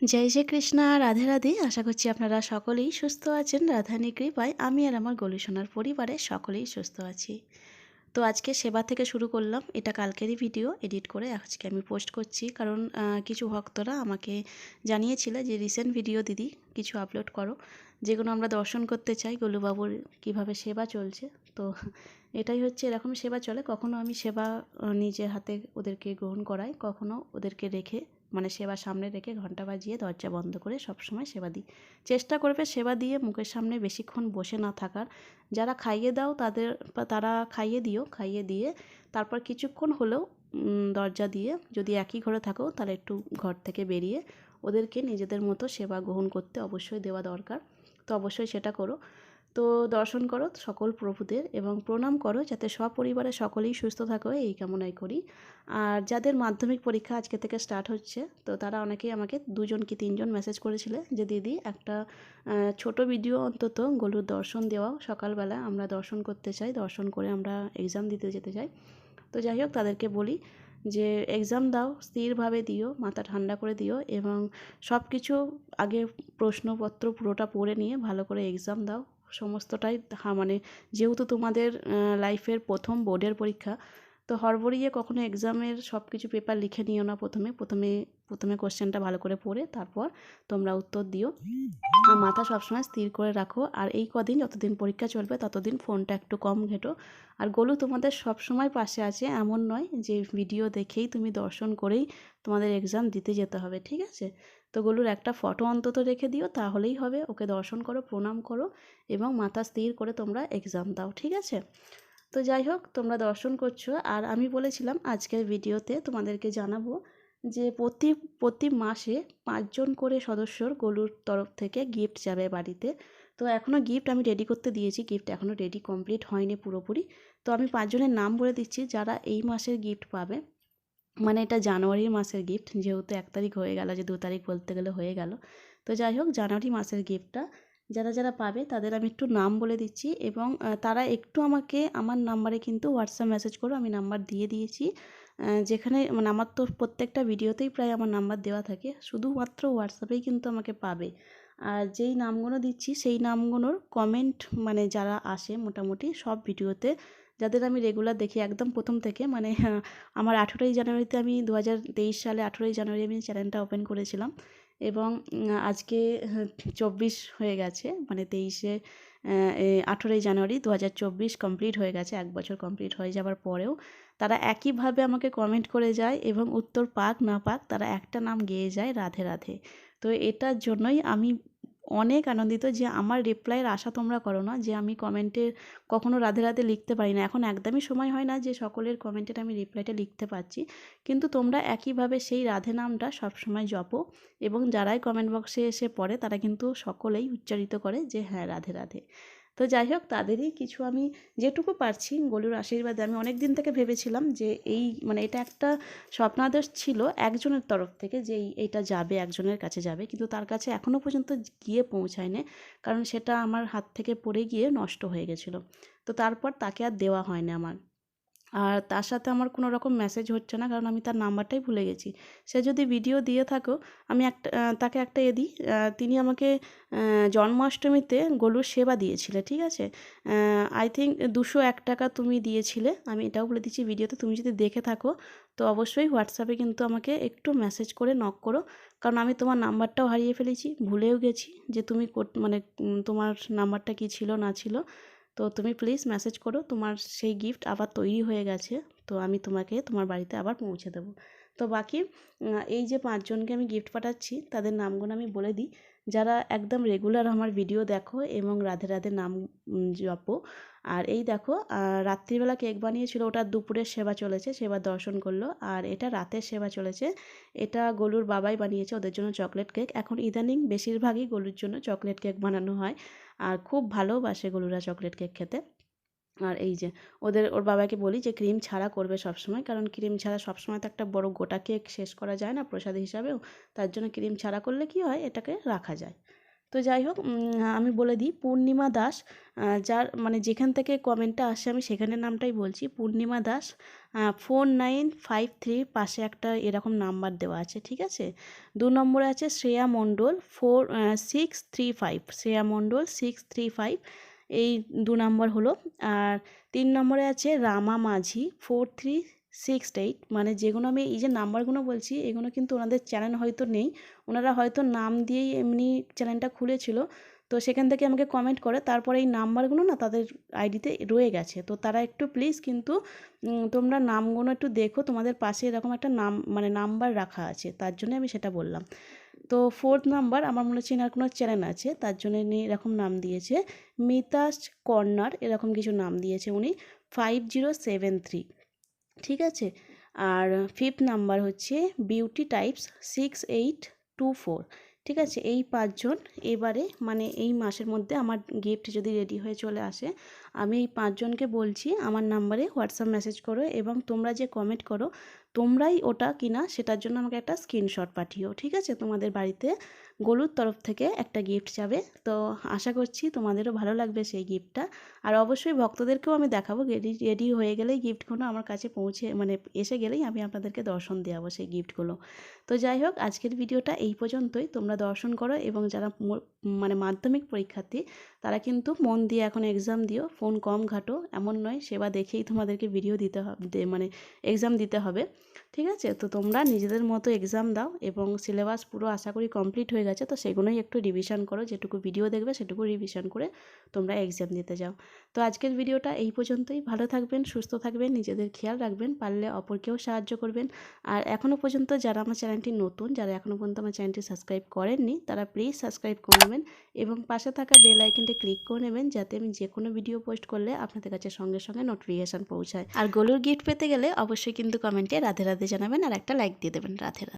জয় শ্রী কৃষ্ণা রাধে রাধে। আশা করছি আপনারা সকলেই সুস্থ আছেন। রাধানী কৃপায় আমি আর আমার গলু সোনার পরিবারে সকলেই সুস্থ আছি। তো আজকে সেবা থেকে শুরু করলাম। এটা কালকেরই ভিডিও, এডিট করে আজকে আমি পোস্ট করছি। কারণ কিছু ভক্তরা আমাকে জানিয়েছিল যে, রিসেন্ট ভিডিও দিদি, কিছু আপলোড করো। যেগুলো আমরা দর্শন করতে চাই, গোলুবাবুর কীভাবে সেবা চলছে। তো এটাই হচ্ছে, এরকম সেবা চলে। কখনো আমি সেবা নিজে হাতে ওদেরকে গ্রহণ করাই, কখনো ওদেরকে রেখে মানে সেবা সামনে রেখে ঘণ্টা বাজিয়ে দরজা বন্ধ করে সবসময় সেবা দিই। চেষ্টা করবে সেবা দিয়ে মুখের সামনে বেশিক্ষণ বসে না থাকার। যারা খাইয়ে দাও তাদের তারা খাইয়ে দিও, খাইয়ে দিয়ে তারপর কিছুক্ষণ হলেও দরজা দিয়ে যদি একই ঘরে থাকো তাহলে একটু ঘর থেকে বেরিয়ে ওদেরকে নিজেদের মতো সেবা গ্রহণ করতে অবশ্যই দেওয়া দরকার। তো অবশ্যই সেটা করো। তো দর্শন করো সকল প্রভুদের এবং প্রণাম করো যাতে সপরিবারে সকলেই সুস্থ থাকো, এই কামনাই করি। আর যাদের মাধ্যমিক পরীক্ষা আজকে থেকে স্টার্ট হচ্ছে, তো তারা অনেকেই আমাকে দুজন কি তিনজন মেসেজ করেছিলে যে, দিদি, একটা ছোট ভিডিও অন্তত গলুর দর্শন দেওয়া। সকালবেলা আমরা দর্শন করতে চাই, দর্শন করে আমরা এক্সাম দিতে যেতে চাই। তো যাই হোক, তাদেরকে বলি যে এক্সাম দাও, স্থিরভাবে দিও, মাথা ঠান্ডা করে দিও এবং সব কিছু আগে প্রশ্নপত্র পুরোটা পড়ে নিয়ে ভালো করে এক্সাম দাও। সমস্তটাই মানে যেহেতু তোমাদের লাইফের প্রথম বোর্ডের পরীক্ষা তো হড়বড়িয়ে কখনো এক্সামের সব কিছু পেপার লিখে নিও না প্রথমে। প্রথমে প্রথমে কোশ্চেনটা ভালো করে পড়ে, তারপর তোমরা উত্তর দিও। আর মাথা সবসময় স্থির করে রাখো। আর এই কদিন যতদিন পরীক্ষা চলবে, ততদিন ফোনটা একটু কম ঘেটো। আর গোলু তোমাদের সব সময় পাশে আছে, এমন নয় যে ভিডিও দেখেই তুমি দর্শন করেই তোমাদের এক্সাম দিতে যেতে হবে, ঠিক আছে? তো গোলুর একটা ফটো অন্তত রেখে দিও, তাহলেই হবে। ওকে দর্শন করো, প্রণাম করো এবং মাথা স্থির করে তোমরা এক্সাম দাও, ঠিক আছে? তো যাই হোক, তোমরা দর্শন করছ। আর আমি বলেছিলাম আজকের ভিডিওতে তোমাদেরকে জানাব যে প্রতি প্রতি মাসে পাঁচজন করে সদস্যর গলুর তরফ থেকে গিফট যাবে বাড়িতে। তো এখনও গিফট আমি রেডি করতে দিয়েছি গিফট এখনও রেডি কমপ্লিট হয়নি পুরোপুরি। তো আমি পাঁচজনের নাম বলে দিচ্ছি যারা এই মাসের গিফট পাবে। মানে এটা জানুয়ারির মাসের গিফট যেহেতু এক তারিখ হয়ে গেল, যে দু তারিখ বলতে গেলে হয়ে গেল। তো যাই হোক, জানুয়ারি মাসের গিফটটা যারা যারা পাবে তাদের আমি একটু নাম বলে দিচ্ছি এবং তারা একটু আমাকে আমার নাম্বারে কিন্তু হোয়াটসঅ্যাপ মেসেজ করো, আমি নাম্বার দিয়ে দিয়েছি। যেখানে মানে আমার তো প্রত্যেকটা ভিডিওতেই প্রায় আমার নাম্বার দেওয়া থাকে, শুধুমাত্র হোয়াটসঅ্যাপেই কিন্তু আমাকে পাবে। আর যেই নামগুলো দিচ্ছি সেই নামগুলোর কমেন্ট মানে যারা আসে মোটামুটি সব ভিডিওতে, যাদের আমি রেগুলার দেখি একদম প্রথম থেকে মানে আমার আঠেরোই জানুয়ারিতে আমি দু হাজার তেইশ সালে আঠেরোই জানুয়ারি আমি চ্যানেলটা ওপেন করেছিলাম। এবং আজকে চব্বিশ হয়ে গেছে মানে তেইশে আঠেরোই জানুয়ারি দু হাজার চব্বিশ কমপ্লিট হয়ে গেছে, এক বছর কমপ্লিট হয়ে যাওয়ার পরেও। তারা একইভাবে আমাকে কমেন্ট করে যায় এবং উত্তর পাক না পাক তারা একটা নাম গেয়ে যায় রাধে রাধে। তো এটার জন্যই আমি অনেক আনন্দিত যে আমার রিপ্লাইয়ের আশা তোমরা করো না, যে আমি কমেন্টে কখনো রাধে রাধে লিখতে পারি না। এখন একদমই সময় হয় না যে সকলের কমেন্টের আমি রিপ্লাইটা লিখতে পারছি। কিন্তু তোমরা একইভাবে সেই রাধে নামটা সবসময় জপো এবং যারাই কমেন্ট বক্সে এসে পড়ে, তারা কিন্তু সকলেই উচ্চারিত করে যে হ্যাঁ রাধে রাধে। তো যাই হোক, তাদেরই কিছু আমি যেটুকু পারছি গলুর আশীর্বাদে, আমি অনেক দিন থেকে ভেবেছিলাম যে এই মানে এটা একটা স্বপ্নাদেশ ছিল একজনের তরফ থেকে যে এই- এইটা যাবে, একজনের কাছে যাবে। কিন্তু তার কাছে এখনও পর্যন্ত গিয়ে পৌঁছায়নি, কারণ সেটা আমার হাত থেকে পড়ে গিয়ে নষ্ট হয়ে গেছিল। তো তারপর তাকে আর দেওয়া হয়নি আমার। আর তার সাথে আমার কোনো রকম মেসেজ হচ্ছে না, কারণ আমি তার নাম্বারটাই ভুলে গেছি। সে যদি ভিডিও দিয়ে থাকো, আমি একটা তাকে একটা এ দিই তিনি আমাকে জন্মাষ্টমীতে গলুর সেবা দিয়েছিলে, ঠিক আছে? আই থিঙ্ক দুশো এক টাকা তুমি দিয়েছিলে, আমি এটাও বলে দিচ্ছি ভিডিওতে তুমি যদি দেখে থাকো, তো অবশ্যই হোয়াটসঅ্যাপে কিন্তু আমাকে একটু মেসেজ করে নক করো, কারণ আমি তোমার নাম্বারটাও হারিয়ে ফেলেছি, ভুলেও গেছি যে তুমি মানে তোমার নাম্বারটা কি ছিল, না ছিল। তো তুমি প্লিজ মেসেজ করো, তোমার সেই গিফট আবার তৈরি হয়ে গেছে, তো আমি তোমাকে তোমার বাড়িতে আবার পৌঁছে দেবো। তো বাকি এই যে পাঁচজনকে আমি গিফট পাঠাচ্ছি, তাদের নামগুলো আমি বলে দিই। যারা একদম রেগুলার আমার ভিডিও দেখো এবং রাধে রাধে নাম জপো আর এই দেখো রাত্রিবেলা কেক বানিয়েছিল, ওটা দুপুরের সেবা চলেছে, সেবা দর্শন করল। আর এটা রাতের সেবা চলেছে। এটা গলুর বাবাই বানিয়েছে, ওদের জন্য চকলেট কেক। এখন ইদানিং বেশিরভাগই গলুর জন্য চকলেট কেক বানানো হয়। আর খুব ভালোবাসে গলুরা চকলেট কেক খেতে। আর এই যে, ওদের, ওর বাবাকে বলি যে, ক্রিম ছাড়া করবে সবসময়, কারণ ক্রিম ছাড়া সবসময় তো একটা বড় গোটা কেক শেষ করা যায় না প্রসাদ হিসাবেও। তার জন্য ক্রিম ছাড়া করলে কি হয়? এটাকে রাখা যায়। তো যাই হোক আমি বলে দিই, পূর্ণিমা দাস যার মানে যেখান থেকে কমেন্টটা আসে, আমি সেখানের নামটাই বলছি। Purnima Das four nine five three পাশে একটা এরকম নাম্বার দেওয়া আছে, ঠিক আছে? দু নম্বরে আছে Shreya Mondal four six three five Shreya Mondal six three five এই দু নম্বর হলো। আর তিন নম্বরে আছে রামা মাঝি ফোর থ্রি সিক্স এইট মানে যেগুলো আমি এই যে নাম্বারগুলো বলছি, এগুলো কিন্তু ওনাদের চ্যানেল হয়তো নেই। ওনারা হয়তো নাম দিয়েই এমনি চ্যানেলটা খুলেছিল। তো সেখান থেকে আমাকে কমেন্ট করে, তারপরে এই নাম্বারগুলো না তাদের আইডিতে রয়ে গেছে। তো তারা একটু প্লিজ কিন্তু তোমরা নামগুলো একটু দেখো, তোমাদের পাশে এরকম একটা নাম মানে নাম্বার রাখা আছে, তার জন্য আমি সেটা বললাম। তো ফোর্থ নাম্বার, আমার মনে হচ্ছে এনার কোনো চ্যানেল আছে, তার জন্য ইনি এরকম নাম দিয়েছে। মিতাস কর্নার, এরকম কিছু নাম দিয়েছে উনি। ফাইভ জিরো সেভেন থ্রি ঠিক আছে? আর ফিফথ নাম্বার হচ্ছে beauty types six eight two four ঠিক আছে? এই পাঁচজন এবারে মানে এই মাসের মধ্যে আমার গিফট যদি রেডি হয়ে চলে আসে, আমি এই পাঁচজনকে বলছি আমার নাম্বারে হোয়াটসঅ্যাপ মেসেজ করো এবং তোমরা যে কমেন্ট করো, তোমরাই ওটা কিনা সেটার জন্য আমাকে একটা স্ক্রিনশট পাঠিও। ঠিক আছে? তোমাদের বাড়িতে গলুর তরফ থেকে একটা গিফট যাবে। তো আশা করছি তোমাদেরও ভালো লাগবে সেই গিফটটা আর অবশ্যই ভক্তদেরকেও আমি দেখাবো। রেডি রেডি হয়ে গেলেই গিফটগুলো আমার কাছে পৌঁছে মানে এসে গেলেই আমি আপনাদেরকে দর্শন দেওয়াবো সেই গিফটগুলো তো যাই হোক, আজকের ভিডিওটা এই পর্যন্তই। তোমরা দর্শন করো এবং যারা মানে মাধ্যমিক পরীক্ষার্থী, তারা কিন্তু মন দিয়ে এখন এক্সাম দিও। ফোন কম ঘাটো, এমন নয়, সেবা দেখেই তোমাদেরকে ভিডিও দিতে হবে মানে এক্সাম দিতে হবে। ঠিক আছে? তো তোমরা নিজেদের মতো এক্সাম দাও এবং সিলেবাস পুরো আশা করি কমপ্লিট হয়ে গেছে তো সেগুলোই একটু রিভিশন করো, যেটুকু ভিডিও দেখবে সেটুকু রিভিশন করে তোমরা এক্সাম দিতে যাও। তো আজকের ভিডিওটা এই পর্যন্তই। ভালো থাকবেন, সুস্থ থাকবেন, নিজেদের খেয়াল রাখবেন, পারলে অপরকেও সাহায্য করবেন। আর এখনও পর্যন্ত যারা আমার চ্যানেলটি নতুন, যারা এখনও পর্যন্ত আমার চ্যানেলটি সাবস্ক্রাইব করেননি, তারা প্লিজ সাবস্ক্রাইব করে নেবেন এবং পাশে থাকা বেল আইকনটি ক্লিক করে নেবেন, যাতে আমি যে কোনো ভিডিও পোস্ট করলে আপনাদের কাছে সঙ্গে সঙ্গে নোটিফিকেশান পৌঁছায়। আর গোলুর গিফট পেতে গেলে অবশ্যই কিন্তু কমেন্টে রাধে রাধে জানাবেন আর একটা লাইক দিয়ে দেবেন। রাধে রাধে।